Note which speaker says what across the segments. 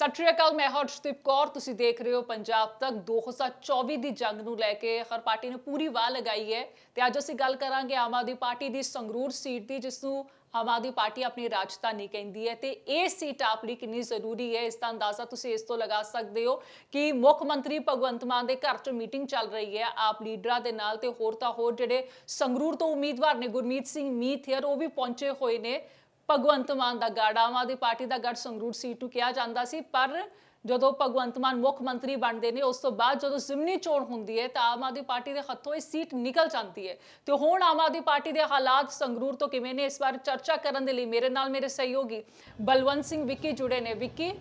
Speaker 1: ਸਤਿ ਸ਼੍ਰੀ ਅਕਾਲ, ਮੈਂ ਹਰਸ਼ਦੀਪ ਕੌਰ। ਤੁਸੀਂ ਦੇਖ ਰਹੇ ਹੋ ਪੰਜਾਬ ਤੱਕ। 2024 ਦੀ ਜੰਗ ਨੂੰ ਲੈ ਕੇ ਹਰ ਪਾਰਟੀ ਨੇ ਪੂਰੀ ਵਾਹ ਲਗਾਈ ਹੈ। ਤੇ ਅੱਜ ਅਸੀਂ ਗੱਲ ਕਰਾਂਗੇ ਆਮ ਆਦਮੀ ਪਾਰਟੀ ਦੀ ਸੰਗਰੂਰ ਸੀਟ ਦੀ, ਜਿਸ ਨੂੰ ਆਮ ਆਦਮੀ ਪਾਰਟੀ ਆਪਣੀ ਰਾਜਧਾਨੀ ਕਹਿੰਦੀ ਹੈ। ਤੇ ਇਹ ਸੀਟ ਆਪ ਲਈ ਕਿੰਨੀ ਜ਼ਰੂਰੀ ਹੈ, ਇਸ ਦਾ ਅੰਦਾਜ਼ਾ ਤੁਸੀਂ ਇਸ ਤੋਂ ਲਗਾ ਸਕਦੇ ਹੋ ਕਿ ਮੁੱਖ ਮੰਤਰੀ ਭਗਵੰਤ ਮਾਨ ਦੇ ਘਰ 'ਚ ਮੀਟਿੰਗ ਚੱਲ ਰਹੀ ਹੈ ਆਪ ਲੀਡਰਾਂ ਦੇ ਨਾਲ। ਤੇ ਹੋਰ ਤਾਂ ਹੋਰ ਜਿਹੜੇ ਸੰਗਰੂਰ ਤੋਂ ਉਮੀਦਵਾਰ ਨੇ, ਗੁਰਮੀਤ ਸਿੰਘ ਮੀਥੇਰ ਉਹ ਵੀ ਪਹੁੰਚੇ ਹੋਏ ਨੇ। ਭਗਵੰਤ ਮਾਨ ਦਾ ਗੜ ਆਮ ਆਦਮੀ ਪਾਰਟੀ ਦਾ ਗੜ ਸੰਗਰੂਰ ਸੀਟ ਨੂੰ ਕਿਹਾ ਜਾਂਦਾ ਸੀ ਪਰ ਜਦੋਂ ਭਗਵੰਤ ਮਾਨ ਮੁੱਖ ਮੰਤਰੀ ਬਣਦੇ ਨੇ ਉਸ ਤੋਂ ਬਾਅਦ ਜਦੋਂ ਜ਼ਿਮਨੀ ਚੋਣ ਹੁੰਦੀ ਹੈ ਤਾਂ ਆਮ ਆਦਮੀ ਪਾਰਟੀ ਦੇ ਹੱਥੋਂ ਇਹ ਸੀਟ ਨਿਕਲ ਜਾਂਦੀ ਹੈ। ਤੇ ਹੁਣ ਆਮ ਆਦਮੀ ਪਾਰਟੀ ਦੇ ਹਾਲਾਤ ਸੰਗਰੂਰ ਤੋਂ ਕਿਵੇਂ ਨੇ ਇਸ ਬਾਰੇ ਚਰਚਾ ਕਰਨ ਦੇ ਲਈ ਮੇਰੇ ਨਾਲ ਮੇਰੇ ਸਹਿਯੋਗੀ ਬਲਵੰਤ ਸਿੰਘ ਵਿੱਕੀ ਜੁੜੇ ਨੇ। ਵਿੱਕੀ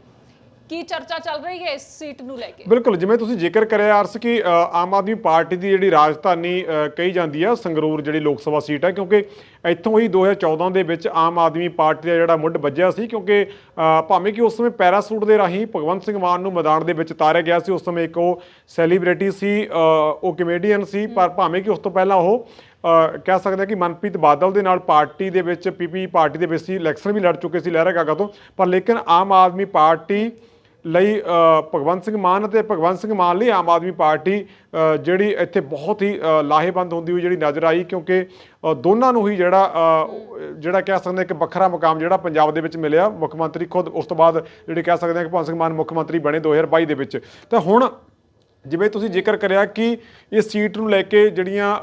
Speaker 1: ਕੀ ਚਰਚਾ ਚੱਲ ਰਹੀ ਹੈ ਇਸ ਸੀਟ ਨੂੰ ਲੈ ਕੇ?
Speaker 2: ਬਿਲਕੁਲ ਜਿਵੇਂ ਤੁਸੀਂ ਜ਼ਿਕਰ ਕਰਿਆ ਅਰਸ ਕਿ ਆਮ ਆਦਮੀ ਪਾਰਟੀ ਦੀ ਜਿਹੜੀ ਰਾਜਧਾਨੀ ਅ, ਕਹੀ ਜਾਂਦੀ ਆ ਸੰਗਰੂਰ ਜਿਹੜੀ ਲੋਕ ਸਭਾ ਸੀਟ ਹੈ ਕਿਉਂਕਿ ਇੱਥੋਂ ਹੀ 2014 ਦੇ ਵਿੱਚ ਆਮ ਆਦਮੀ ਪਾਰਟੀ ਦਾ ਜਿਹੜਾ ਮੁੱਢ ਵੱਜਿਆ ਸੀ ਕਿਉਂਕਿ ਭਾਵੇਂ ਕਿ ਉਸ ਸਮੇਂ ਪੈਰਾਸੂਟ ਦੇ ਰਾਹੀਂ ਭਗਵੰਤ ਸਿੰਘ ਮਾਨ ਨੂੰ ਮੈਦਾਨ ਦੇ ਵਿੱਚ ਉਤਾਰਿਆ ਗਿਆ ਸੀ ਉਸ ਸਮੇਂ ਇੱਕ ਉਹ ਸੈਲੀਬ੍ਰਿਟੀ ਸੀ ਉਹ ਕਮੇਡੀਅਨ ਸੀ ਪਰ ਭਾਵੇਂ ਕਿ ਉਸ ਤੋਂ ਪਹਿਲਾਂ ਉਹ ਕਹਿ ਸਕਦੇ ਕਿ ਮਨਪ੍ਰੀਤ ਬਾਦਲ ਦੇ ਨਾਲ ਪਾਰਟੀ ਦੇ ਵਿੱਚ ਪੀਪੀ ਪਾਰਟੀ ਦੇ ਵਿੱਚ ਸੀ ਇਲੈਕਸ਼ਨ ਵੀ ਲੜ ਚੁੱਕੇ ਸੀ ਲਹਿਰਾ ਗਾਗਾ ਤੋਂ ਪਰ ਲੇਕਿਨ ਆਮ ਆਦਮੀ ਪਾਰਟੀ ਲਈ ਭਗਵੰਤ ਸਿੰਘ ਮਾਨ ਅਤੇ ਭਗਵੰਤ ਸਿੰਘ ਮਾਨ ਲਈ ਆਮ ਆਦਮੀ ਪਾਰਟੀ ਜਿਹੜੀ ਇੱਥੇ ਬਹੁਤ ਹੀ ਲਾਹੇਵੰਦ ਹੁੰਦੀ ਹੋਈ ਜਿਹੜੀ ਨਜ਼ਰ ਆਈ, ਕਿਉਂਕਿ ਦੋਨਾਂ ਨੂੰ ਹੀ ਜਿਹੜਾ ਜਿਹੜਾ ਕਹਿ ਸਕਦੇ ਹਾਂ ਕਿ ਵੱਖਰਾ ਮੁਕਾਮ ਜਿਹੜਾ ਪੰਜਾਬ ਦੇ ਵਿੱਚ ਮਿਲਿਆ। ਮੁੱਖ ਮੰਤਰੀ ਖੁਦ ਉਸ ਤੋਂ ਬਾਅਦ ਜਿਹੜੇ ਕਹਿ ਸਕਦੇ ਹਾਂ ਕਿ ਭਗਵੰਤ ਸਿੰਘ ਮਾਨ ਮੁੱਖ ਮੰਤਰੀ ਬਣੇ 2022 ਦੇ ਵਿੱਚ। ਤਾਂ ਹੁਣ ਜਿਵੇਂ ਤੁਸੀਂ ਜ਼ਿਕਰ ਕਰਿਆ ਕਿ ਇਸ ਸੀਟ ਨੂੰ ਲੈ ਕੇ ਜਿਹੜੀਆਂ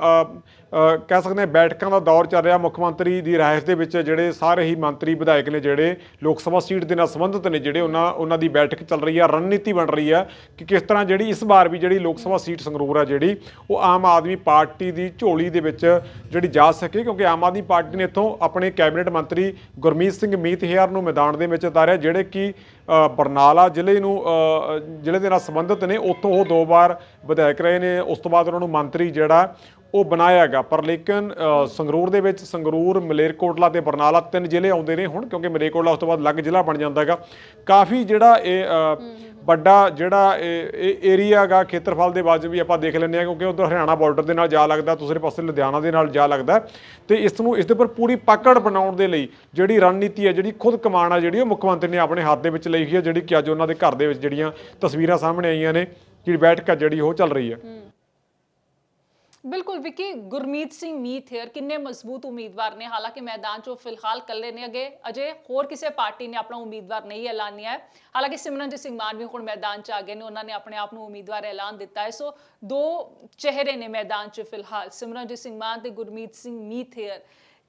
Speaker 2: ਕਹਿ ਸਕਦੇ ਹਾਂ ਬੈਠਕਾਂ ਦਾ ਦੌਰ ਚੱਲ ਰਿਹਾ ਮੁੱਖ ਮੰਤਰੀ ਦੀ ਰਾਇਤ ਦੇ ਵਿੱਚ, ਜਿਹੜੇ ਸਾਰੇ ਹੀ ਮੰਤਰੀ ਵਿਧਾਇਕ ਨੇ, ਜਿਹੜੇ ਲੋਕ ਸਭਾ ਸੀਟ ਦੇ ਨਾਲ ਸੰਬੰਧਿਤ ਨੇ, ਜਿਹੜੇ ਉਹਨਾਂ ਉਹਨਾਂ ਦੀ ਬੈਠਕ ਚੱਲ ਰਹੀ ਹੈ ਰਣਨੀਤੀ ਬਣ ਰਹੀ ਹੈ ਕਿ ਕਿਸ ਤਰ੍ਹਾਂ ਜਿਹੜੀ ਇਸ ਵਾਰ ਵੀ ਜਿਹੜੀ ਲੋਕ ਸਭਾ ਸੀਟ ਸੰਗਰੂਰ ਆ ਜਿਹੜੀ, ਉਹ ਆਮ ਆਦਮੀ ਪਾਰਟੀ ਦੀ ਝੋਲੀ ਦੇ ਵਿੱਚ ਜਿਹੜੀ ਜਾ ਸਕੇ, ਕਿਉਂਕਿ ਆਮ ਆਦਮੀ ਪਾਰਟੀ ਨੇ ਇੱਥੋਂ ਆਪਣੇ ਕੈਬਨਿਟ ਮੰਤਰੀ ਗੁਰਮੀਤ ਸਿੰਘ ਮੀਤਹਿਆਰ ਨੂੰ ਮੈਦਾਨ ਦੇ ਵਿੱਚ ਉਤਾਰਿਆ, ਜਿਹੜੇ ਕਿ ਬਰਨਾਲਾ ਜ਼ਿਲ੍ਹੇ ਨੂੰ ਜ਼ਿਲ੍ਹੇ ਦੇ ਨਾਲ ਸੰਬੰਧਿਤ ਨੇ, ਉੱਥੋਂ ਉਹ ਦੋ ਵਾਰ ਵਿਧਾਇਕ ਰਹੇ ਨੇ, ਉਸ ਤੋਂ ਬਾਅਦ ਉਹਨਾਂ ਨੂੰ ਮੰਤਰੀ ਜਿਹੜਾ ਉਹ ਬਣਾਇਆ ਬਣਾਇਆਗਾ ਪਰ ਲੇਕਿਨ ਸੰਗਰੂਰ ਦੇ ਵਿੱਚ ਸੰਗਰੂਰ, ਮਲੇਰਕੋਟਲਾ ਤੇ ਬਰਨਾਲਾ ਤਿੰਨ ਜ਼ਿਲ੍ਹੇ ਆਉਂਦੇ ਨੇ ਹੁਣ, ਕਿਉਂਕਿ ਮਲੇਰਕੋਟਲਾ ਉਸ ਤੋਂ ਬਾਅਦ ਅਲੱਗ ਜ਼ਿਲ੍ਹਾ ਬਣ ਜਾਂਦਾ ਹੈਗਾ। ਕਾਫੀ ਜਿਹੜਾ ਇਹ ਵੱਡਾ ਜਿਹੜਾ ਇਹ ਏਰੀਆ ਗਾ ਖੇਤਰਫਲ ਦੇ ਬਾਅਦ ਵੀ ਆਪਾਂ ਦੇਖ ਲੈਂਦੇ ਆ ਕਿਉਂਕਿ ਉਧਰ ਹਰਿਆਣਾ ਬਾਰਡਰ ਦੇ ਨਾਲ ਜਾ ਲੱਗਦਾ ਦੂਸਰੇ ਪਾਸੇ ਲੁਧਿਆਣਾ ਦੇ ਨਾਲ ਜਾ ਲੱਗਦਾ ਤੇ ਇਸ ਨੂੰ, ਇਸ ਦੇ ਉੱਪਰ ਪੂਰੀ ਪਕੜ ਬਣਾਉਣ ਦੇ ਲਈ ਜਿਹੜੀ ਰਣਨੀਤੀ ਹੈ, ਜਿਹੜੀ ਖੁਦ ਕਮਾਨ ਆ, ਜਿਹੜੀ ਉਹ ਮੁੱਖ ਮੰਤਰੀ ਨੇ ਆਪਣੇ ਹੱਥ ਦੇ ਵਿੱਚ ਲਈ ਹੋਈ ਹੈ, ਜਿਹੜੀ ਕਿ ਅੱਜ ਉਹਨਾਂ ਦੇ ਘਰ ਦੇ ਵਿੱਚ ਜਿਹੜੀਆਂ ਤਸਵੀਰਾਂ ਸਾਹਮਣੇ ਆਈਆਂ ਨੇ ਜਿਹੜੀ ਬੈਠਕ ਆ ਜਿਹੜੀ ਉਹ ਚੱਲ ਰਹੀ ਹੈ।
Speaker 1: ਬਿਲਕੁਲ ਵਿੱਕੀ, ਗੁਰਮੀਤ ਸਿੰਘ ਮੀਥੇਰ ਕਿੰਨੇ ਮਜ਼ਬੂਤ ਉਮੀਦਵਾਰ ਨੇ। ਹਾਲਾਂਕਿ ਮੈਦਾਨ 'ਚੋਂ ਫਿਲਹਾਲ ਕੱਲੇ ਨੇ ਅਗੇ ਅਜੇ ਹੋਰ ਕਿਸੇ ਪਾਰਟੀ ਨੇ ਆਪਣਾ ਉਮੀਦਵਾਰ ਨਹੀਂ ਐਲਾਨਿਆ ਹੈ। ਹਾਲਾਂਕਿ ਸਿਮਰਨਜੀਤ ਸਿੰਘ ਮਾਨ ਵੀ ਹੁਣ ਮੈਦਾਨ 'ਚ ਆ ਗਏ ਨੇ, ਉਹਨਾਂ ਨੇ ਆਪਣੇ ਆਪ ਨੂੰ ਉਮੀਦਵਾਰ ਐਲਾਨ ਦਿੱਤਾ ਹੈ। ਸੋ ਦੋ ਚਿਹਰੇ ਨੇ ਮੈਦਾਨ 'ਚ ਫਿਲਹਾਲ, ਸਿਮਰਨਜੀਤ ਸਿੰਘ ਮਾਨ ਤੇ ਗੁਰਮੀਤ ਸਿੰਘ ਮੀਥੇਰ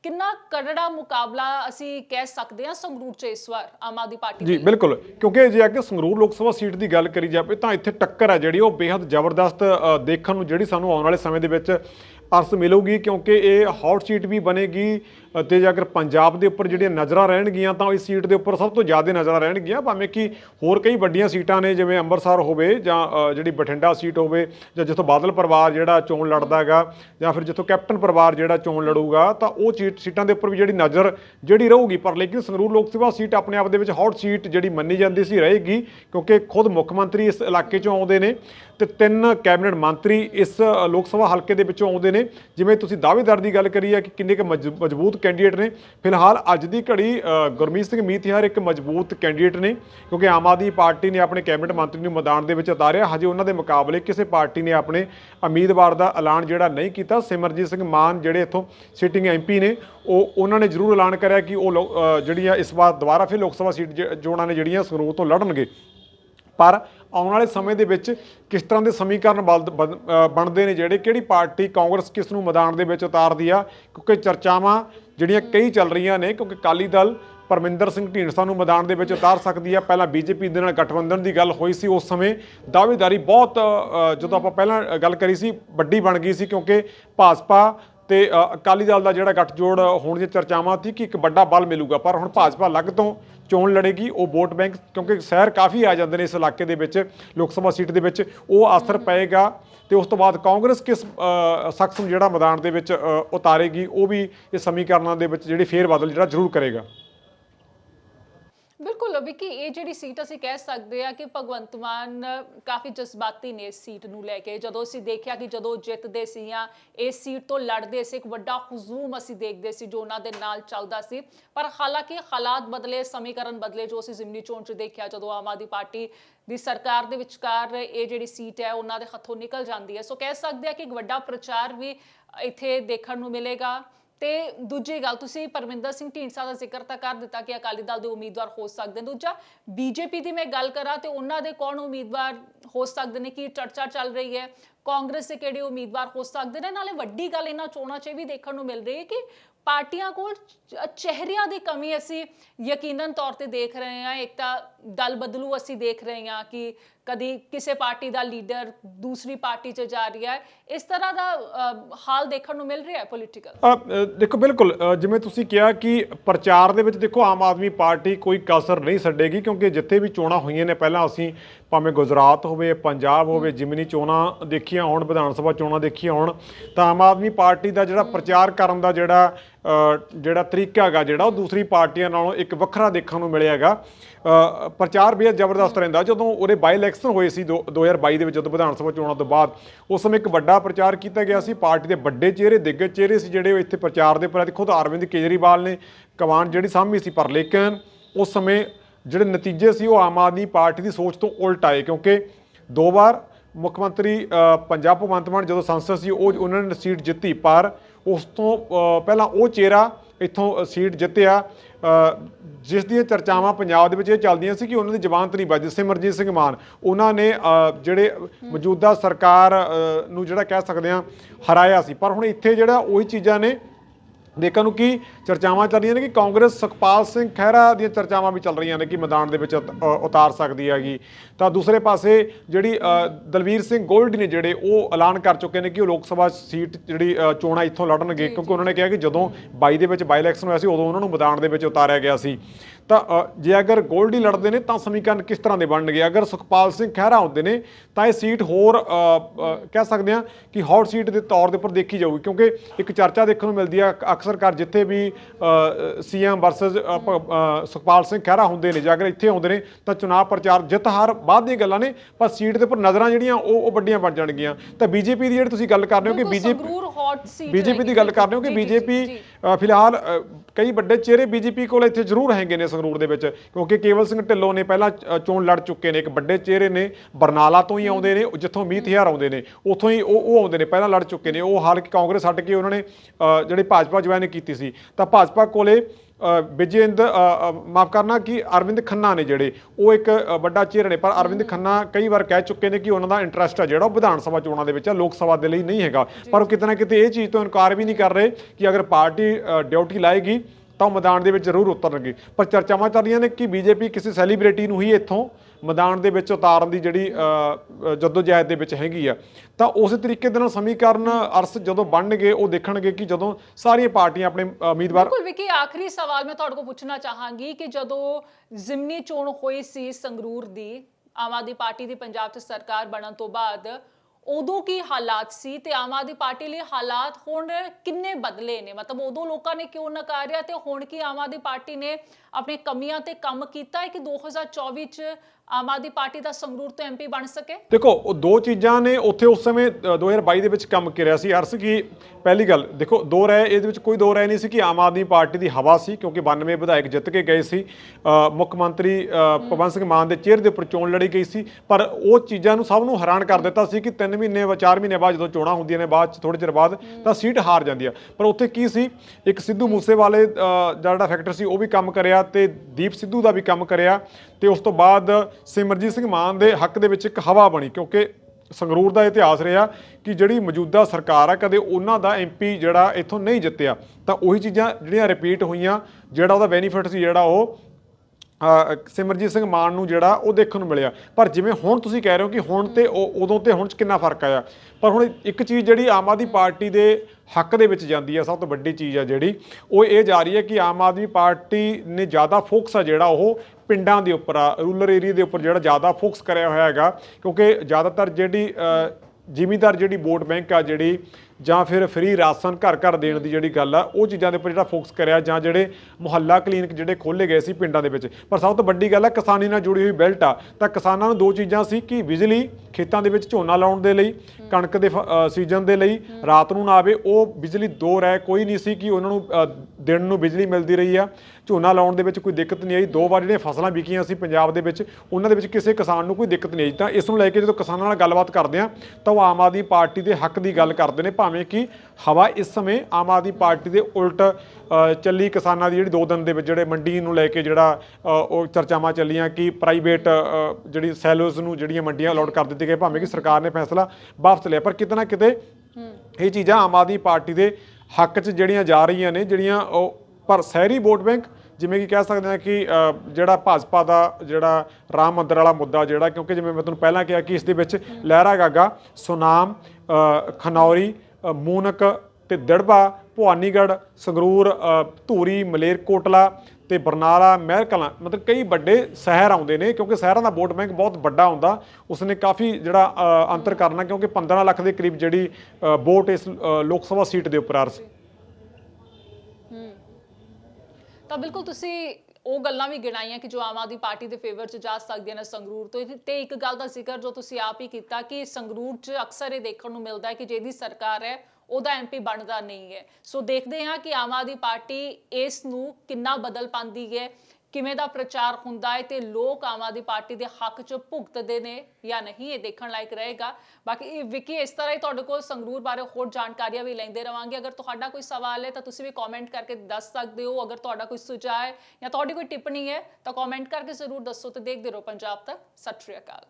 Speaker 1: ਕਿੰਨਾ ਕਰੜਾ ਮੁਕਾਬਲਾ ਅਸੀਂ ਕਹਿ ਸਕਦੇ ਹਾਂ ਸੰਗਰੂਰ 'ਚ ਇਸ ਵਾਰ ਆਮ ਆਦਮੀ ਪਾਰਟੀ
Speaker 2: ਜੀ ਬਿਲਕੁਲ। ਕਿਉਂਕਿ ਜੇ ਅੱਗੇ ਸੰਗਰੂਰ ਲੋਕ ਸਭਾ ਸੀਟ ਦੀ ਗੱਲ ਕਰੀ ਜਾਵੇ ਤਾਂ ਇੱਥੇ ਟੱਕਰ ਹੈ ਜਿਹੜੀ ਉਹ ਬੇहद ਜ਼ਬਰਦਸਤ ਦੇਖਣ ਨੂੰ ਜਿਹੜੀ ਸਾਨੂੰ ਆਉਣ ਵਾਲੇ ਸਮੇਂ ਦੇ ਵਿੱਚ ਅਰਸ ਮਿਲੂਗੀ ਕਿਉਂਕਿ ਇਹ ਹੌਟ ਸੀਟ ਵੀ ਬਣੇਗੀ ਅਤੇ ਜੇ ਅਗਰ ਪੰਜਾਬ ਦੇ ਉੱਪਰ ਜਿਹੜੀਆਂ ਨਜ਼ਰਾਂ ਰਹਿਣਗੀਆਂ ਤਾਂ ਇਸ ਸੀਟ ਦੇ ਉੱਪਰ ਸਭ ਤੋਂ ਜ਼ਿਆਦਾ ਨਜ਼ਰਾਂ ਰਹਿਣਗੀਆਂ, ਭਾਵੇਂ ਕਿ ਹੋਰ ਕਈ ਵੱਡੀਆਂ ਸੀਟਾਂ ਨੇ, ਜਿਵੇਂ ਅੰਮ੍ਰਿਤਸਰ ਹੋਵੇ ਜਾਂ ਜਿਹੜੀ ਬਠਿੰਡਾ ਸੀਟ ਹੋਵੇ ਜਾਂ ਜਿੱਥੋਂ ਬਾਦਲ ਪਰਿਵਾਰ ਜਿਹੜਾ ਚੋਣ ਲੜਦਾ ਹੈਗਾ ਜਾਂ ਫਿਰ ਜਿੱਥੋਂ ਕੈਪਟਨ ਪਰਿਵਾਰ ਜਿਹੜਾ ਚੋਣ ਲੜੂਗਾ, ਤਾਂ ਉਹ ਸੀਟ ਸੀਟਾਂ ਦੇ ਉੱਪਰ ਵੀ ਜਿਹੜੀ ਨਜ਼ਰ ਜਿਹੜੀ ਰਹੂਗੀ। ਪਰ ਲੇਕਿਨ ਸੰਗਰੂਰ ਲੋਕ ਸਭਾ ਸੀਟ ਆਪਣੇ ਆਪ ਦੇ ਵਿੱਚ ਹੌਟ ਸੀਟ ਜਿਹੜੀ ਮੰਨੀ ਜਾਂਦੀ ਸੀ ਰਹੇਗੀ, ਕਿਉਂਕਿ ਖੁਦ ਮੁੱਖ ਮੰਤਰੀ ਇਸ ਇਲਾਕੇ ਚੋਂ ਆਉਂਦੇ ਨੇ ਤੇ ਤਿੰਨ ਕੈਬਨਿਟ ਮੰਤਰੀ ਇਸ ਲੋਕ ਸਭਾ ਹਲਕੇ ਦੇ ਵਿੱਚੋਂ ਆਉਂਦੇ ਨੇ। ਜਿਵੇਂ ਤੁਸੀਂ ਦਾਅਵੇਦਾਰ ਦੀ ਗੱਲ ਕਰੀ ਹੈ ਕਿ ਕਿੰਨੇ ਕੁ ਮਜ- ਮਜ਼ਬੂਤ ਕੈਂਡੀਡੇਟ ਨੇ। ਫਿਲਹਾਲ ਅੱਜ ਦੀ ਘੜੀ ਗੁਰਮੀਤ ਸਿੰਘ ਮੀਤਿਹਾਰ ਇੱਕ ਮਜ਼ਬੂਤ ਕੈਂਡੀਡੇਟ ਨੇ, ਕਿਉਂਕਿ ਆਮ ਆਦਮੀ ਪਾਰਟੀ ਨੇ ਆਪਣੇ ਕੈਬਨਿਟ ਮੰਤਰੀ ਨੂੰ ਮੈਦਾਨ ਦੇ ਵਿੱਚ ਉਤਾਰਿਆ। ਹਜੇ ਉਹਨਾਂ ਦੇ ਮੁਕਾਬਲੇ ਕਿਸੇ ਪਾਰਟੀ ਨੇ ਆਪਣੇ ਉਮੀਦਵਾਰ ਦਾ ਐਲਾਨ ਜਿਹੜਾ ਨਹੀਂ ਕੀਤਾ। ਸਿਮਰਜੀਤ ਸਿੰਘ ਮਾਨ ਜਿਹੜੇ ਇੱਥੋਂ ਸਿਟਿੰਗ ਐਮਪੀ ਨੇ, ਉਹ ਉਹਨਾਂ ਨੇ ਜ਼ਰੂਰ ਐਲਾਨ ਕਰਿਆ ਕਿ ਉਹ ਲੋ- ਜਿਹੜੀਆਂ ਇਸ ਵਾਰ ਦੁਬਾਰਾ ਫਿਰ ਲੋਕ ਸਭਾ ਸੀਟ ਜੋੜਾਂ ਨੇ ਜਿਹੜੀਆਂ ਸੰਗਰੂਰ ਤੋਂ ਲੜਨਗੇ। ਪਰ ਆਉਣ ਵਾਲੇ ਸਮੇਂ ਦੇ ਵਿੱਚ ਕਿਸ ਤਰ੍ਹਾਂ ਦੇ ਸਮੀਕਰਨ ਬਲ- ਬਣ- ਬਣਦੇ ਨੇ ਜਿਹੜੇ, ਕਿਹੜੀ ਪਾਰਟੀ ਕਾਂਗਰਸ ਕਿਸ ਨੂੰ ਮੈਦਾਨ ਦੇ ਵਿੱਚ ਉਤਾਰਦੀ ਆ? ਕਿਉਂਕਿ ਚਰਚਾਵਾਂ ਜਿਹੜੀਆਂ ਕਈ ਚੱਲ ਰਹੀਆਂ ਨੇ, ਕਿਉਂਕਿ ਕਾਲੀ ਦਲ ਪਰਮਿੰਦਰ ਸਿੰਘ ਢੀਂਡਸਾ ਨੂੰ ਮੈਦਾਨ ਦੇ ਵਿੱਚ ਉਤਾਰ ਸਕਦੀ ਆ। ਪਹਿਲਾਂ ਬੀਜੇਪੀ ਦੇ ਨਾਲ ਗਠਬੰਧਨ ਦੀ ਗੱਲ ਹੋਈ ਸੀ ਉਸ ਸਮੇਂ। ਦਾਅਵੇਦਾਰੀ ਬਹੁਤ ਜਦੋਂ ਆਪਾਂ ਪਹਿਲਾਂ ਗੱਲ ਕਰੀ ਸੀ, ਵੱਡੀ ਬਣ ਗਈ ਸੀ ਕਿਉਂਕਿ ਭਾਜਪਾ ਤੇ ਅਕਾਲੀ ਦਲ ਦਾ ਜਿਹੜਾ ਗੱਠਜੋੜ ਹੋਣ ਦੀਆਂ ਚਰਚਾਵਾਂ ਸੀ ਕਿ ਇੱਕ ਵੱਡਾ ਬਲ ਮਿਲੂਗਾ। ਪਰ ਹੁਣ ਭਾਜਪਾ ਅਲੱਗ ਤੋਂ ਚੋਣ ਲੜੇਗੀ, ਉਹ ਵੋਟ ਬੈਂਕ, ਕਿਉਂਕਿ ਸ਼ਹਿਰ ਕਾਫੀ ਆ ਜਾਂਦੇ ਨੇ ਇਸ ਇਲਾਕੇ ਦੇ ਵਿੱਚ, ਲੋਕ ਸਭਾ ਸੀਟ ਦੇ ਵਿੱਚ, ਉਹ ਅਸਰ ਪਏਗਾ। ਤੇ ਉਸ ਤੋਂ ਬਾਅਦ ਕਾਂਗਰਸ ਕਿਸ ਸ਼ਖਸ ਨੂੰ ਜਿਹੜਾ ਮੈਦਾਨ ਦੇ ਵਿੱਚ ਉਤਾਰੇਗੀ, ਉਹ ਵੀ ਇਹ ਸਮੀਕਰਨਾਂ ਦੇ ਵਿੱਚ ਜਿਹੜੀ ਫੇਰ ਬਦਲ ਜਿਹੜਾ ਜ਼ਰੂਰ ਕਰੇਗਾ।
Speaker 1: ਬਿਲਕੁਲ ਵਿੱਕੀ, ਇਹ ਜਿਹੜੀ ਸੀਟ ਅਸੀਂ ਕਹਿ ਸਕਦੇ ਆ ਕਿ ਭਗਵੰਤ ਮਾਨ ਕਾਫੀ ਜਜ਼ਬਾਤੀ ਨੇ ਇਸ ਸੀਟ ਨੂੰ ਲੈ ਕੇ। ਜਦੋਂ ਅਸੀਂ ਦੇਖਿਆ ਕਿ ਜਦੋਂ ਜਿੱਤਦੇ ਸੀ ਜਾਂ ਇਸ ਸੀਟ ਤੋਂ ਲੜਦੇ ਸੀ, ਇੱਕ ਵੱਡਾ ਹਜੂਮ ਅਸੀਂ ਦੇਖਦੇ ਸੀ ਜੋ ਉਹਨਾਂ ਦੇ ਨਾਲ ਚੱਲਦਾ ਸੀ। ਪਰ ਹਾਲਾਂਕਿ ਹਾਲਾਤ ਬਦਲੇ, ਸਮੀਕਰਨ ਬਦਲੇ ਜੋ ਅਸੀਂ ਜ਼ਿਮਨੀ ਚੋਣ 'ਚ ਦੇਖਿਆ, ਜਦੋਂ ਆਮ ਆਦਮੀ ਪਾਰਟੀ ਦੀ ਸਰਕਾਰ ਦੇ ਵਿਚਕਾਰ ਇਹ ਜਿਹੜੀ ਸੀਟ ਹੈ, ਉਹਨਾਂ ਦੇ ਹੱਥੋਂ ਨਿਕਲ ਜਾਂਦੀ ਹੈ। ਸੋ ਕਹਿ ਸਕਦੇ ਆ ਕਿ ਇੱਕ ਵੱਡਾ ਪ੍ਰਚਾਰ ਵੀ ਇੱਥੇ ਦੇਖਣ ਨੂੰ ਮਿਲੇਗਾ। ਤੇ ਦੂਜੀ ਗੱਲ, ਤੁਸੀਂ ਪਰਮਿੰਦਰ ਸਿੰਘ ਢੀਂਡਸਾ ਦਾ ਜ਼ਿਕਰ ਤਾਂ ਕਰ ਦਿੱਤਾ ਕਿ ਅਕਾਲੀ ਦਲ ਦੇ ਉਮੀਦਵਾਰ ਹੋ ਸਕਦੇ ਨੇ। ਦੂਜਾ, ਬੀਜੇਪੀ ਦੀ ਮੈਂ ਗੱਲ ਕਰਾਂ ਤੇ ਉਹਨਾਂ ਦੇ ਕੌਣ ਉਮੀਦਵਾਰ ਹੋ ਸਕਦੇ ਨੇ? ਕੀ ਚਰਚਾ ਚੱਲ ਰਹੀ ਹੈ? ਕਾਂਗਰਸ ਦੇ ਕਿਹੜੇ ਉਮੀਦਵਾਰ ਹੋ ਸਕਦੇ ਨੇ? ਨਾਲੇ ਵੱਡੀ ਗੱਲ ਇਹਨਾਂ ਚੋਣਾਂ 'ਚ ਇਹ ਵੀ ਦੇਖਣ ਨੂੰ ਮਿਲ ਰਹੀ ਹੈ ਕਿ ਪਾਰਟੀਆਂ ਕੋਲ ਚਿਹਰਿਆਂ ਦੀ ਕਮੀ ਅਸੀਂ ਯਕੀਨਨ ਤੌਰ ਤੇ ਦੇਖ ਰਹੇ ਹਾਂ। ਇੱਕ ਤਾਂ ਦਲ ਬਦਲੂ ਅਸੀਂ ਦੇਖ ਰਹੇ ਹਾਂ ਕਿ ਕਦੀ ਕਿਸੇ ਪਾਰਟੀ ਦਾ ਲੀਡਰ ਦੂਸਰੀ ਪਾਰਟੀ 'ਚ ਜਾ ਰਿਹਾ ਹੈ ਇਸ ਤਰ੍ਹਾਂ ਦਾ ਅ, ਹਾਲ ਦੇਖਣ ਨੂੰ ਮਿਲ ਰਿਹਾ ਹੈ ਪੋਲੀਟੀਕਲ
Speaker 2: ਅ, ਅ, ਦੇਖੋ ਬਿਲਕੁਲ ਅ, ਜਿਵੇਂ ਤੁਸੀਂ ਕਿਹਾ ਕਿ ਪ੍ਰਚਾਰ ਦੇ ਵਿੱਚ ਦੇਖੋ ਆਮ ਆਦਮੀ ਪਾਰਟੀ ਕੋਈ ਕਸਰ ਨਹੀਂ ਛੱਡੇਗੀ ਕਿਉਂਕਿ ਜਿੱਥੇ ਵੀ ਚੋਣਾਂ ਹੋਈਆਂ ਨੇ ਪਹਿਲਾਂ ਅਸੀਂ ਭਾਵੇਂ ਗੁਜਰਾਤ ਹੋਵੇ ਪੰਜਾਬ ਹੋਵੇ ਜਿਮਨੀ ਚੋਣਾਂ ਦੇਖੀਆਂ ਹੋਣ ਵਿਧਾਨ ਸਭਾ ਚੋਣਾਂ ਦੇਖੀਆਂ ਹੋਣ ਤਾਂ ਆਮ ਆਦਮੀ ਪਾਰਟੀ ਦਾ ਜਿਹੜਾ ਪ੍ਰਚਾਰ ਕਰਨ ਦਾ ਜਿਹੜਾ ਜਿਹੜਾ ਤਰੀਕਾ ਹੈਗਾ ਜਿਹੜਾ, ਉਹ ਦੂਸਰੀ ਪਾਰਟੀਆਂ ਨਾਲੋਂ ਇੱਕ ਵੱਖਰਾ ਦੇਖਣ ਨੂੰ ਮਿਲਿਆ ਹੈਗਾ। ਪ੍ਰਚਾਰ ਬੇहद ਜ਼ਬਰਦਸਤ ਰਹਿੰਦਾ। ਜਦੋਂ ਉਹਦੇ ਬਾਈ ਇਲੈਕਸ਼ਨ ਹੋਏ ਸੀ ਦੋ- 2022 ਦੇ ਵਿੱਚ, ਜਦੋਂ ਵਿਧਾਨ ਸਭਾ ਚੋਣਾਂ ਤੋਂ ਬਾਅਦ, ਉਸ ਸਮੇਂ ਇੱਕ ਵੱਡਾ ਪ੍ਰਚਾਰ ਕੀਤਾ ਗਿਆ ਸੀ। ਪਾਰਟੀ ਦੇ ਵੱਡੇ ਚਿਹਰੇ ਦਿੱਗਜ ਚਿਹਰੇ ਸੀ ਜਿਹੜੇ ਇੱਥੇ ਪ੍ਰਚਾਰ ਦੇ ਪ੍ਰਤੀ ਖੁਦ ਅਰਵਿੰਦ ਕੇਜਰੀਵਾਲ ਨੇ ਕਮਾਨ ਜਿਹੜੀ ਸਾਂਭੀ ਸੀ ਪਰ ਲੇਕਿਨ ਉਸ ਸਮੇਂ ਜਿਹੜੇ ਨਤੀਜੇ ਸੀ, ਉਹ ਆਮ ਆਦਮੀ ਪਾਰਟੀ ਦੀ ਸੋਚ ਤੋਂ ਉਲਟ ਆਏ। ਕਿਉਂਕਿ ਦੋ ਵਾਰ ਮੁੱਖ ਮੰਤਰੀ ਪੰਜਾਬ ਭਗਵੰਤ ਮਾਨ ਜਦੋਂ ਸੰਸਦ ਸੀ, ਉਹ ਉਹਨਾਂ ਨੇ ਸੀਟ ਜਿੱਤੀ। ਪਰ ਉਸ ਤੋਂ ਪਹਿਲਾਂ ਉਹ ਚਿਹਰਾ ਇੱਥੋਂ ਸੀਟ ਜਿੱਤਿਆ। ਜਿਸ ਦੀਆਂ ਚਰਚਾਵਾਂ ਪੰਜਾਬ ਦੇ ਵਿੱਚ ਇਹ ਚੱਲਦੀਆਂ ਸੀ ਕਿ ਉਹਨਾਂ ਦੀ ਜ਼ਬਾਨ ਤੇ ਨਹੀਂ ਵੱਜਦੀ। ਸਿਮਰਜੀਤ ਸਿੰਘ ਮਾਨ ਉਹਨਾਂ ਨੇ ਜਿਹੜੇ ਮੌਜੂਦਾ ਸਰਕਾਰ ਨੂੰ ਜਿਹੜਾ ਕਹਿ ਸਕਦੇ ਆ ਹਰਾਇਆ ਸੀ। ਪਰ ਹੁਣ ਇੱਥੇ ਜਿਹੜਾ ਉਹੀ ਚੀਜ਼ਾਂ ਨੇ ਦੇਖਣ ਨੂੰ ਕੀ ਚਰਚਾਵਾਂ ਚੱਲ ਰਹੀਆਂ ਨੇ ਕਿ ਕਾਂਗਰਸ ਸੁਖਪਾਲ ਸਿੰਘ ਖਹਿਰਾ ਦੀਆਂ ਚਰਚਾਵਾਂ ਵੀ ਚੱਲ ਰਹੀਆਂ ਨੇ ਕਿ ਮੈਦਾਨ ਦੇ ਵਿੱਚ ਉਤਾਰ ਸਕਦੀ ਹੈਗੀ। ਤਾਂ ਦੂਸਰੇ ਪਾਸੇ ਜਿਹੜੀ ਦਲਵੀਰ ਸਿੰਘ ਗੋਲਡੀ ਨੇ ਜਿਹੜੇ ਉਹ ਐਲਾਨ ਕਰ ਚੁੱਕੇ ਨੇ ਕਿ ਉਹ ਲੋਕ ਸਭਾ ਸੀਟ ਜਿਹੜੀ ਚੋਣਾਂ ਇੱਥੋਂ ਲੜਨਗੇ ਕਿਉਂਕਿ ਉਹਨਾਂ ਨੇ ਕਿਹਾ ਕਿ ਜਦੋਂ 22 ਦੇ ਵਿੱਚ ਬਾਈ ਇਲੈਕਸ਼ਨ ਹੋਇਆ ਸੀ ਉਦੋਂ ਉਹਨਾਂ ਨੂੰ ਮੈਦਾਨ ਦੇ ਵਿੱਚ ਉਤਾਰਿਆ ਗਿਆ ਸੀ। ਤਾਂ ਜੇ ਅਗਰ ਗੋਲਡੀ ਲੜਦੇ ਨੇ ਤਾਂ ਸਮੀਕਰਨ ਕਿਸ ਤਰ੍ਹਾਂ ਦੇ ਬਣਨਗੇ ਅਗਰ ਸੁਖਪਾਲ ਸਿੰਘ ਖਹਿਰਾ ਹੁੰਦੇ ਨੇ ਤਾਂ ਇਹ ਸੀਟ ਹੋਰ ਕਹਿ ਸਕਦੇ ਆ ਕਿ ਹੌਟ ਸੀਟ ਦੇ ਤੌਰ ਦੇ ਉੱਪਰ ਦੇਖੀ ਜਾਊਗੀ ਕਿਉਂਕਿ ਇੱਕ ਚਰਚਾ ਦੇਖਣ ਨੂੰ ਮਿਲਦੀ ਆ ਅਕਸਰ ਕਰ ਜਿੱਥੇ ਵੀ ਸੀਐਮ ਵਰਸਸ ਸੁਖਪਾਲ ਸਿੰਘ ਖਹਿਰਾ ਹੁੰਦੇ ਨੇ ਜੇ ਅਗਰ ਇੱਥੇ ਆਉਂਦੇ ਨੇ ਤਾਂ ਚੁਣਾਵ ਪ੍ਰਚਾਰ ਜਿੱਤ ਹਾਰ ਬਾਅਦ ਦੀਆਂ ਗੱਲਾਂ ਨੇ ਪਰ ਸੀਟ ਦੇ ਉੱਪਰ ਨਜ਼ਰਾਂ ਜਿਹੜੀਆਂ ਉਹ ਉਹ ਵੱਡੀਆਂ ਬਣ ਜਾਣਗੀਆਂ ਤਾਂ ਬੀਜੇਪੀ ਦੀ ਜਿਹੜੀ ਤੁਸੀਂ ਗੱਲ ਕਰ ਰਹੇ ਹੋ ਕਿ ਬੀਜੇਪੀ ਬੀਜੇਪੀ ਦੀ। ਗੱਲ ਕਰ ਰਹੇ ਹੋ ਕਿ ਬੀਜੇਪੀ। ਫਿਲਹਾਲ ਕਈ ਵੱਡੇ ਚਿਹਰੇ ਬੀਜੇਪੀ ਕੋਲ ਇੱਥੇ ਜ਼ਰੂਰ ਹੈਗੇ ਨੇ ਸੰਗਰੂਰ ਦੇ ਵਿੱਚ ਕਿਉਂਕਿ ਕੇਵਲ ਸਿੰਘ ਢਿੱਲੋਂ ਨੇ ਪਹਿਲਾਂ ਚੋਣ ਲੜ ਚੁੱਕੇ ਨੇ ਇੱਕ ਵੱਡੇ ਚਿਹਰੇ ਨੇ ਬਰਨਾਲਾ ਤੋਂ ਹੀ ਆਉਂਦੇ ਨੇ ਜਿੱਥੋਂ ਮੀਤ ਹਜ਼ਾਰ ਆਉਂਦੇ ਨੇ ਉੱਥੋਂ ਹੀ ਉਹ ਉਹ ਆਉਂਦੇ ਨੇ ਪਹਿਲਾਂ ਲੜ ਚੁੱਕੇ ਨੇ ਉਹ ਹਾਲ ਕਿ ਕਾਂਗਰਸ ਛੱਡ ਕੇ ਉਹਨਾਂ ਨੇ ਅ, ਜਿਹੜੇ ਭਾਜਪਾ ਜੁਆਇਨ ਕੀਤੀ ਸੀ। ਤਾਂ ਭਾਜਪਾ ਕੋਲੇ ਅ, ਵਿਜੇਂਦ ਮਾਫ ਕਰਨਾ ਕਿ ਅਰਵਿੰਦ ਖੰਨਾ ਨੇ ਜਿਹੜੇ ਉਹ ਇੱਕ ਵੱਡਾ ਚਿਹਰਾ ਨੇ ਪਰ ਅਰਵਿੰਦ ਖੰਨਾ ਕਈ ਵਾਰ ਕਹਿ ਚੁੱਕੇ ਨੇ ਕਿ ਉਹਨਾਂ ਦਾ ਇੰਟਰਸਟ ਹੈ ਜਿਹੜਾ ਉਹ ਵਿਧਾਨ ਸਭਾ ਚੋਣਾਂ ਦੇ ਵਿੱਚ ਹੈ ਲੋਕ ਸਭਾ ਦੇ ਲਈ ਨਹੀਂ ਹੈਗਾ। ਪਰ ਉਹ ਕਿਤੇ ਨਾ ਕਿਤੇ ਇਹ ਚੀਜ਼ ਤੋਂ ਇਨਕਾਰ ਵੀ ਨਹੀਂ ਕਰ ਰਹੇ ਕਿ ਅਗਰ ਪਾਰਟੀ ਡਿਊਟੀ ਲਾਏਗੀ ਤਾਂ ਉਹ ਮੈਦਾਨ ਦੇ ਵਿੱਚ ਜ਼ਰੂਰ ਉਤਰਨਗੇ। ਪਰ ਚਰਚਾਵਾਂ ਚੱਲ ਰਹੀਆਂ ਨੇ ਕਿ ਬੀਜੇਪੀ ਕਿਸੇ ਸੈਲੀਬ੍ਰਿਟੀ ਨੂੰ ਹੀ ਇੱਥੋਂ ਮੈਦਾਨ ਦੇ ਵਿੱਚ ਉਤਾਰਨ ਦੀ ਜਿਹੜੀ ਜਦੋਜਹਿਦ ਦੇ ਵਿੱਚ ਹੈਗੀ ਆ। ਤਾਂ ਉਸੇ ਤਰੀਕੇ ਦੇ ਨਾਲ ਸਮੀਕਰਨ ਅਰਸ ਜਦੋਂ ਬਣਨਗੇ, ਉਹ ਦੇਖਣਗੇ ਕਿ ਜਦੋਂ ਸਾਰੀਆਂ ਪਾਰਟੀਆਂ ਆਪਣੇ ਉਮੀਦਵਾਰ
Speaker 1: ਬਿਲਕੁਲ ਵਿਕੀ, ਆਖਰੀ ਸਵਾਲ ਮੈਂ ਤੁਹਾਡੇ ਕੋਲ ਪੁੱਛਣਾ ਚਾਹਾਂਗੀ ਕਿ ਜਦੋਂ ਜ਼ਿਮਨੀ ਚੋਣ ਹੋਈ ਸੀ ਸੰਗਰੂਰ ਦੀ, ਆਮ ਆਦਮੀ ਪਾਰਟੀ ਦੀ ਪੰਜਾਬ 'ਚ ਸਰਕਾਰ ਬਣਨ ਤੋਂ ਬਾਅਦ ਉਦੋਂ ਕੀ ਹਾਲਾਤ ਸੀ ਤੇ ਆਮ ਆਦਮੀ ਪਾਰਟੀ ਲਈ ਹਾਲਾਤ ਹੁਣ ਕਿੰਨੇ ਬਦਲੇ ਨੇ? ਮਤਲਬ ਉਦੋਂ ਲੋਕਾਂ ਨੇ ਕਿਉਂ ਨਕਾਰਿਆ ਤੇ ਹੁਣ ਕੀ ਆਮ ਆਦਮੀ ਪਾਰਟੀ ਨੇ ਆਪਣੀ ਕਮੀਆਂ ਤੇ ਕੰਮ ਕੀਤਾ? ਹੈ ਕਿ 2024 'ਚ ਆਮ ਆਦਮੀ ਪਾਰਟੀ ਦਾ ਸੰਗਰੂਰ ਤੋਂ ਐਮਪੀ ਬਣ ਸਕੇ?
Speaker 2: ਦੇਖੋ ਉਹ ਦੋ ਚੀਜ਼ਾਂ ਨੇ ਉੱਥੇ ਉਸ ਸਮੇਂ ਅ, 2022 ਦੇ ਵਿੱਚ ਕੰਮ ਕਰਿਆ ਸੀ। ਅਰਸ ਕੀ ਪਹਿਲੀ ਗੱਲ ਦੇਖੋ ਦੋ ਰਾਏ ਇਹਦੇ ਵਿੱਚ ਕੋਈ ਦੋ ਰਾਏ ਨਹੀਂ ਸੀ ਕਿ ਆਮ ਆਦਮੀ ਪਾਰਟੀ ਦੀ ਹਵਾ ਸੀ ਕਿਉਂਕਿ 92 ਵਿਧਾਇਕ ਜਿੱਤ ਕੇ ਗਏ ਸੀ। ਅ, ਮੁੱਖ ਮੰਤਰੀ ਅ, ਭਗਵੰਤ ਸਿੰਘ ਮਾਨ ਦੇ ਚਿਹਰੇ ਦੇ ਉੱਪਰ ਚੋਣ ਲੜੀ ਗਈ ਸੀ। ਪਰ ਉਹ ਚੀਜ਼ਾਂ ਨੂੰ ਸਭ ਨੂੰ ਹੈਰਾਨ ਕਰ ਦਿੱਤਾ ਸੀ ਕਿ 3 ਮਹੀਨੇ ਜਾਂ 4 ਮਹੀਨੇ ਬਾਅਦ ਜਦੋਂ ਚੋਣਾਂ ਹੁੰਦੀਆਂ ਨੇ ਬਾਅਦ ਚ ਥੋੜੇ ਚਿਰ ਬਾਅਦ ਤਾਂ ਸੀਟ ਹਾਰ ਜਾਂਦੀ ਆ। ਪਰ ਉੱਥੇ ਕੀ ਸੀ ਇੱਕ ਸਿੱਧੂ ਮੂਸੇਵਾਲੇ ਅ, ਦਾ ਜਿਹੜਾ ਫੈਕਟਰ ਸੀ ਉਹ ਵੀ ਕੰਮ ਕਰਿਆ ਤੇ ਦੀਪ ਸਿੱਧੂ ਦਾ ਵੀ ਕੰਮ ਕਰਿਆ ਤੇ ਉਸ ਤੋਂ ਬਾਅਦ ਸਿਮਰਜੀਤ ਸਿੰਘ ਮਾਨ ਦੇ ਹੱਕ ਦੇ ਵਿੱਚ ਇੱਕ ਹਵਾ ਬਣੀ, ਕਿਉਂਕਿ ਸੰਗਰੂਰ ਦਾ ਇਤਿਹਾਸ ਰਿਹਾ ਕਿ ਜਿਹੜੀ ਮੌਜੂਦਾ ਸਰਕਾਰ ਆ, ਕਦੇ ਉਹਨਾਂ ਦਾ ਐਮਪੀ ਜਿਹੜਾ ਇੱਥੋਂ ਨਹੀਂ ਜਿੱਤਿਆ, ਤਾਂ ਉਹੀ ਚੀਜ਼ਾਂ ਜਿਹੜੀਆਂ ਰਿਪੀਟ ਹੋਈਆਂ, ਜਿਹੜਾ ਉਹਦਾ ਬੈਨੀਫਿਟ ਸੀ ਜਿਹੜਾ ਉਹ ਸਿਮਰਜੀਤ ਸਿੰਘ ਮਾਨ ਨੂੰ ਜਿਹੜਾ ਉਹ ਦੇਖਣ ਨੂੰ ਮਿਲਿਆ। ਪਰ ਜਿਵੇਂ ਹੁਣ ਤੁਸੀਂ ਕਹਿ ਰਹੇ ਹੋ ਕਿ ਹੁਣ ਤੇ ਉਹ- ਉਦੋਂ ਤੇ ਹੁਣ ਚ ਕਿੰਨਾ ਫ਼ਰਕ ਆਇਆ? ਪਰ ਹੁਣ ਇੱਕ ਚੀਜ਼ ਜਿਹੜੀ ਆਮ ਆਦਮੀ ਪਾਰਟੀ ਦੇ ਹੱਕ ਦੇ ਵਿੱਚ ਜਾਂਦੀ ਹੈ ਸਭ ਤੋਂ ਵੱਡੀ ਚੀਜ਼ ਆ ਜਿਹੜੀ, ਉਹ ਇਹ ਜਾ ਰਹੀ ਹੈ ਕਿ ਆਮ ਆਦਮੀ ਪਾਰਟੀ ਨੇ ਜ਼ਿਆਦਾ ਫੋਕਸ ਆ ਜਿਹੜਾ ਉਹ ਪਿੰਡਾਂ ਦੇ ਉੱਪਰ ਆ ਰੂਰਲ ਏਰੀਆ ਦੇ ਉੱਪਰ ਜਿਹੜਾ ਜ਼ਿਆਦਾ ਫੋਕਸ ਕਰਿਆ ਹੋਇਆ ਹੈਗਾ ਕਿਉਂਕਿ ਜ਼ਿਆਦਾਤਰ ਜਿਹੜੀ ਅ, ਜ਼ਿਮੀਂਦਾਰ ਜਿਹੜੀ ਵੋਟ ਬੈਂਕ ਆ ਜਿਹੜੀ ਜਾਂ ਫਿਰ ਫ੍ਰੀ ਰਾਸ਼ਨ ਘਰ ਘਰ ਦੇਣ ਦੀ ਜਿਹੜੀ ਗੱਲ ਆ, ਉਹ ਚੀਜ਼ਾਂ ਦੇ ਉੱਪਰ ਜਿਹੜਾ ਫੋਕਸ ਕਰਿਆ ਜਾਂ ਜਿਹੜੇ ਮੁਹੱਲਾ ਕਲੀਨਿਕ ਜਿਹੜੇ ਖੋਲੇ ਗਏ ਸੀ ਪਿੰਡਾਂ ਦੇ ਵਿੱਚ। ਪਰ ਸਭ ਤੋਂ ਵੱਡੀ ਗੱਲ ਆ, ਕਿਸਾਨੀ ਨਾਲ ਜੁੜੀ ਹੋਈ ਬੈਲਟ ਆ। ਤਾਂ ਕਿਸਾਨਾਂ ਨੂੰ ਦੋ ਚੀਜ਼ਾਂ ਸੀ ਕਿ ਬਿਜਲੀ, ਖੇਤਾਂ ਦੇ ਵਿੱਚ ਝੋਨਾ ਲਾਉਣ ਦੇ ਲਈ, ਕਣਕ ਦੇ ਸੀਜ਼ਨ ਦੇ ਲਈ, ਰਾਤ ਨੂੰ ਨਾ ਆਵੇ। ਉਹ ਬਿਜਲੀ ਦੋ ਰਹਿ, ਕੋਈ ਨਹੀਂ ਸੀ ਕਿ ਉਹਨਾਂ ਨੂੰ ਦਿਨ ਨੂੰ ਬਿਜਲੀ ਮਿਲਦੀ ਰਹੀ ਆ। ਝੋਨਾ ਲਾਉਣ ਦੇ ਵਿੱਚ ਕੋਈ ਦਿੱਕਤ ਨਹੀਂ ਆਈ। ਦੋ ਵਾਰ ਜਿਹੜੀਆਂ ਫਸਲਾਂ ਵਿਕੀਆਂ ਸੀ ਪੰਜਾਬ ਦੇ ਵਿੱਚ, ਉਹਨਾਂ ਦੇ ਵਿੱਚ ਕਿਸੇ ਕਿਸਾਨ ਨੂੰ ਕੋਈ ਦਿੱਕਤ ਨਹੀਂ ਆਈ। ਤਾਂ ਇਸ ਨੂੰ ਲੈ ਕੇ ਜਦੋਂ ਕਿਸਾਨਾਂ ਨਾਲ ਗੱਲਬਾਤ ਕਰਦੇ ਆ, ਤਾਂ ਉਹ ਆਮ ਆਦਮੀ ਪਾਰਟੀ ਦੇ ਹੱਕ ਦੀ ਗੱਲ ਕਰਦੇ ਨੇ ਭਾਵੇਂ ਕਿ ਹਵਾ ਇਸ ਸਮੇਂ ਆਮ ਆਦਮੀ ਪਾਰਟੀ ਦੇ ਉਲਟ ਚੱਲੀ ਕਿਸਾਨਾਂ ਦੀ ਜਿਹੜੀ ਦੋ ਦਿਨ ਦੇ ਵਿੱਚ ਜਿਹੜੇ ਮੰਡੀ ਨੂੰ ਲੈ ਕੇ ਜਿਹੜਾ ਉਹ ਚਰਚਾਵਾਂ ਚੱਲੀਆਂ ਕਿ ਪ੍ਰਾਈਵੇਟ ਜਿਹੜੀ ਸੈਲੋਜ਼ ਨੂੰ ਜਿਹੜੀਆਂ ਮੰਡੀਆਂ ਅਲਾਟ ਕਰ ਦਿੱਤੀ ਗਏ ਭਾਵੇਂ ਕਿ ਸਰਕਾਰ ਨੇ ਫੈਸਲਾ ਵਾਪਸ ਲਿਆ ਪਰ ਕਿਤੇ ਨਾ ਕਿਤੇ ਇਹ ਚੀਜ਼ਾਂ ਆਮ ਆਦਮੀ ਪਾਰਟੀ ਦੇ ਹੱਕ 'ਚ ਜਿਹੜੀਆਂ ਜਾ ਰਹੀਆਂ ਨੇ ਜਿਹੜੀਆਂ ਉਹ ਪਰ ਸ਼ਹਿਰੀ ਵੋਟ ਬੈਂਕ ਜਿਵੇਂ ਕਿ ਕਹਿ ਸਕਦੇ ਹਾਂ ਕਿ ਜਿਹੜਾ ਭਾਜਪਾ ਦਾ ਜਿਹੜਾ ਰਾਮ ਮੰਦਰ ਵਾਲਾ ਮੁੱਦਾ ਜਿਹੜਾ ਕਿਉਂਕਿ ਜਿਵੇਂ ਮੈਂ ਤੁਹਾਨੂੰ ਪਹਿਲਾਂ ਕਿਹਾ ਕਿ ਇਸ ਦੇ ਵਿੱਚ ਲਹਿਰਾ ਗਾਗਾ ਸੁਨਾਮ ਖਨੌਰੀ ਮੂਨਕ ਤੇ ਦੜਬਾ ਭਵਾਨੀਗੜ੍ਹ ਸੰਗਰੂਰ ਧੂਰੀ ਮਲੇਰਕੋਟਲਾ ਤੇ ਬਰਨਾਲਾ ਮਹਿਰਕਲਾਂ ਮਤਲਬ ਕਈ ਵੱਡੇ ਸ਼ਹਿਰ ਆਉਂਦੇ ਨੇ ਕਿਉਂਕਿ ਸ਼ਹਿਰਾਂ ਦਾ ਵੋਟ ਬੈਂਕ ਬਹੁਤ ਵੱਡਾ ਹੁੰਦਾ ਉਸਨੇ ਕਾਫੀ ਜਿਹੜਾ ਅੰਤਰ ਕਰਨਾ ਕਿਉਂਕਿ 15 ਲੱਖ ਦੇ ਕਰੀਬ ਜਿਹੜੀ ਅ, ਵੋਟ ਇਸ ਲੋਕ ਸਭਾ ਸੀਟ ਦੇ ਉੱਪਰ ਆ ਰਹੀ
Speaker 1: ਤਾਂ ਬਿਲਕੁਲ ਤੁਸੀਂ ਉਹ ਗੱਲਾਂ ਵੀ ਗਿਣਾਈਆਂ ਕਿ ਜੋ ਆਮ ਆਦਮੀ ਪਾਰਟੀ ਦੇ ਫੇਵਰ 'ਚ ਜਾ ਸਕਦੀਆਂ ਨੇ ਸੰਗਰੂਰ ਤੋਂ। ਤੇ ਇੱਕ ਗੱਲ ਦਾ ਜ਼ਿਕਰ ਜੋ ਤੁਸੀਂ ਆਪ ਹੀ ਕੀਤਾ ਕਿ ਸੰਗਰੂਰ 'ਚ ਅਕਸਰ ਇਹ ਦੇਖਣ ਨੂੰ ਮਿਲਦਾ ਹੈ ਕਿ ਜਿਹਦੀ ਸਰਕਾਰ ਹੈ, ਉਹਦਾ ਐਮਪੀ ਬਣਦਾ ਨਹੀਂ ਹੈ। ਸੋ ਦੇਖਦੇ ਹਾਂ ਕਿ ਆਮ ਆਦਮੀ ਪਾਰਟੀ ਇਸ ਨੂੰ ਕਿੰਨਾ ਬਦਲ ਪਾਉਂਦੀ ਹੈ। ਕਿਵੇਂ ਦਾ ਪ੍ਰਚਾਰ ਹੁੰਦਾ ਹੈ ਤੇ ਲੋਕ ਆਮ ਆਦਮੀ ਪਾਰਟੀ ਦੇ ਹੱਕ 'ਚ ਭੁਗਤਦੇ ਨੇ ਜਾਂ ਨਹੀਂ, ਇਹ ਦੇਖਣ ਲਾਇਕ ਰਹੇਗਾ। ਬਾਕੀ ਇਹ ਵਿਕੀ, ਇਸ ਤਰ੍ਹਾਂ ਹੀ ਤੁਹਾਡੇ ਕੋਲ ਸੰਗਰੂਰ ਬਾਰੇ ਹੋਰ ਜਾਣਕਾਰੀਆਂ ਵੀ ਲੈਂਦੇ ਰਵਾਂਗੇ। ਅਗਰ ਤੁਹਾਡਾ ਕੋਈ ਸਵਾਲ ਹੈ ਤਾਂ ਤੁਸੀਂ ਵੀ ਕਮੈਂਟ ਕਰਕੇ ਦੱਸ ਸਕਦੇ ਹੋ। ਅਗਰ ਤੁਹਾਡਾ ਕੋਈ ਸੁਝਾਅ ਹੈ ਜਾਂ ਤੁਹਾਡੀ ਕੋਈ ਟਿੱਪਣੀ ਹੈ ਤਾਂ ਕਮੈਂਟ ਕਰਕੇ ਜ਼ਰੂਰ ਦੱਸੋ ਤੇ ਦੇਖਦੇ ਰਹੋ ਪੰਜਾਬ ਤੱਕ। ਸਤਿ ਸ਼੍ਰੀ ਅਕਾਲ।